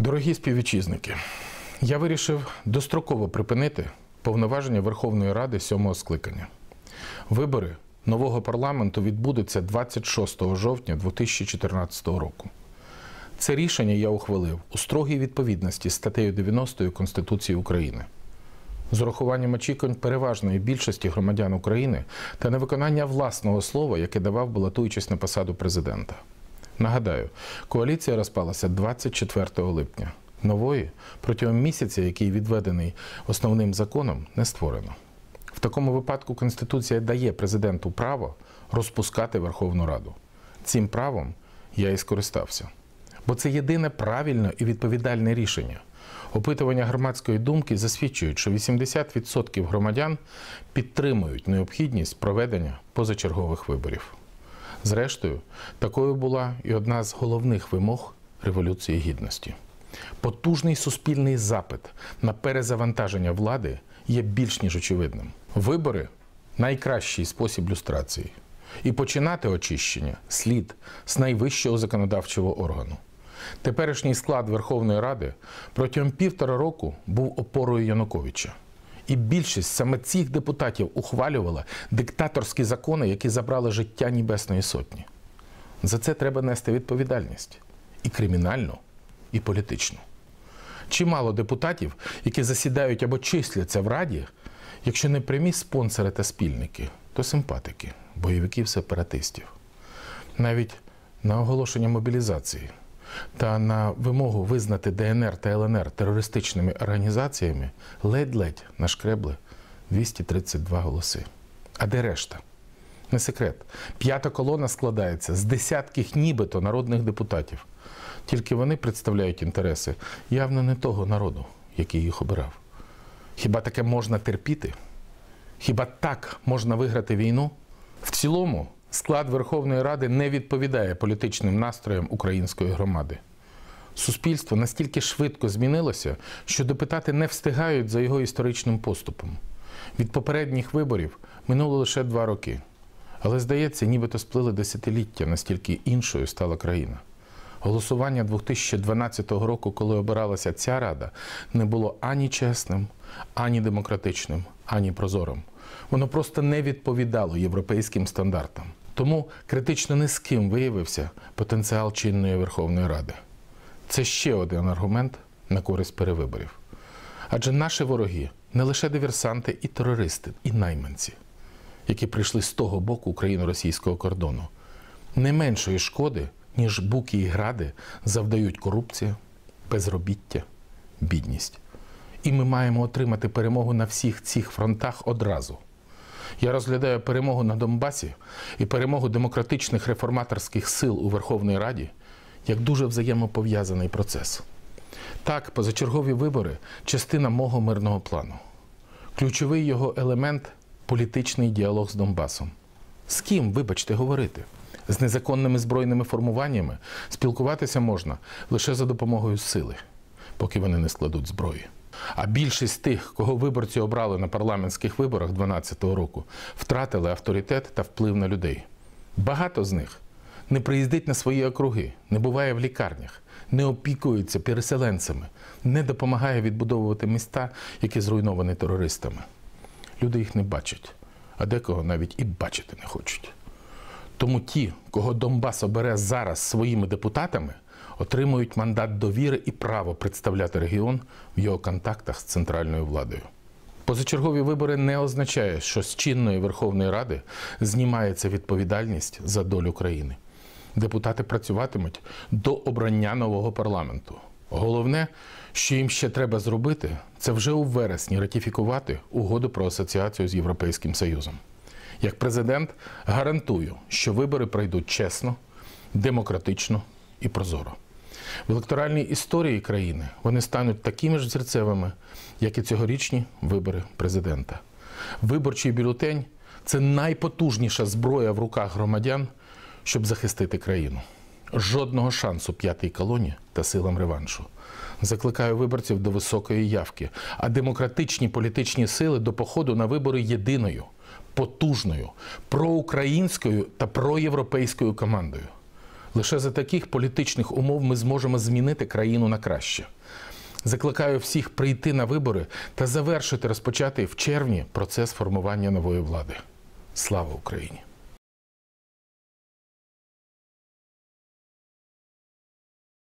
Дорогі співвітчизники, я вирішив достроково припинити повноваження Верховної Ради сьомого скликання. Вибори нового парламенту відбудуться 26 жовтня 2014 року. Це рішення я ухвалив у строгій відповідності з статтею 90 Конституції України. З урахуванням очікувань переважної більшості громадян України та невиконання власного слова, яке давав балотуючись на посаду президента. Нагадаю, коаліція розпалася 24 липня. Нової протягом місяця, який відведений основним законом, не створено. В такому випадку Конституція дає президенту право розпускати Верховну Раду. Цим правом я і скористався. Бо це єдине правильне і відповідальне рішення. Опитування громадської думки засвідчують, що 80% громадян підтримують необхідність проведення позачергових виборів. Зрештою, такою була і одна з головних вимог Революції Гідності. Потужний суспільний запит на перезавантаження влади є більш ніж очевидним. Вибори найкращий спосіб люстрації. І починати очищення слід з найвищого законодавчого органу. Теперішній склад Верховної Ради протягом півтора року був опорою Януковича. І більшість саме цих депутатів ухвалювала диктаторські закони, які забрали життя Небесної Сотні. За це треба нести відповідальність і кримінальну, і політичну. Чимало депутатів, які засідають або числяться в Раді, якщо не прямі спонсори та спільники, то симпатики, бойовиків сепаратистів. Навіть на оголошення мобілізації та на вимогу визнати ДНР та ЛНР терористичними організаціями ледь-ледь нашкребли 232 голоси. А де решта? Не секрет. П'ята колона складається з десятків нібито народних депутатів. Тільки вони представляють інтереси явно не того народу, який їх обирав. Хіба таке можна терпіти? Хіба так можна виграти війну? В цілому склад Верховної Ради не відповідає політичним настроям української громади. Суспільство настільки швидко змінилося, що депутати не встигають за його історичним поступом. Від попередніх виборів минуло лише два роки. Але здається, нібито сплили десятиліття, настільки іншою стала країна. Голосування 2012 року, коли обиралася ця рада, не було ані чесним, ані демократичним, ані прозорим. Воно просто не відповідало європейським стандартам. Тому критично низьким виявився потенціал чинної Верховної Ради. Це ще один аргумент на користь перевиборів. Адже наші вороги не лише диверсанти і терористи, і найманці, які прийшли з того боку україно-російського кордону. Не меншої шкоди, ніж буки і гради, завдають корупція, безробіття, бідність. І ми маємо отримати перемогу на всіх цих фронтах одразу. Я розглядаю перемогу на Донбасі і перемогу демократичних реформаторських сил у Верховній Раді як дуже взаємопов'язаний процес. Так, позачергові вибори частина мого мирного плану. Ключовий його елемент політичний діалог з Донбасом. З ким, вибачте, говорити? З незаконними збройними формуваннями спілкуватися можна лише за допомогою сили, поки вони не складуть зброї. А більшість тих, кого виборці обрали на парламентських виборах 2012 року, втратили авторитет та вплив на людей. Багато з них не приїздить на свої округи, не буває в лікарнях, не опікується переселенцями, не допомагає відбудовувати міста, які зруйновані терористами. Люди їх не бачать, а декого навіть і бачити не хочуть. Тому ті, кого Донбас обере зараз своїми депутатами, отримують мандат довіри і право представляти регіон в його контактах з центральною владою. Позачергові вибори не означає, що з чинної Верховної Ради знімається відповідальність за долю країни. Депутати працюватимуть до обрання нового парламенту. Головне, що їм ще треба зробити, це вже у вересні ратифікувати угоду про асоціацію з Європейським Союзом. Як президент гарантую, що вибори пройдуть чесно, демократично і прозоро. В електоральній історії країни вони стануть такими ж зірцевими, як і цьогорічні вибори президента. Виборчий бюлетень це найпотужніша зброя в руках громадян, щоб захистити країну. Жодного шансу п'ятій колоні та силам реваншу. Закликаю виборців до високої явки, а демократичні політичні сили до походу на вибори єдиною, потужною, проукраїнською та проєвропейською командою. Лише за таких політичних умов ми зможемо змінити країну на краще. Закликаю всіх прийти на вибори та завершити розпочатий в червні процес формування нової влади. Слава Україні!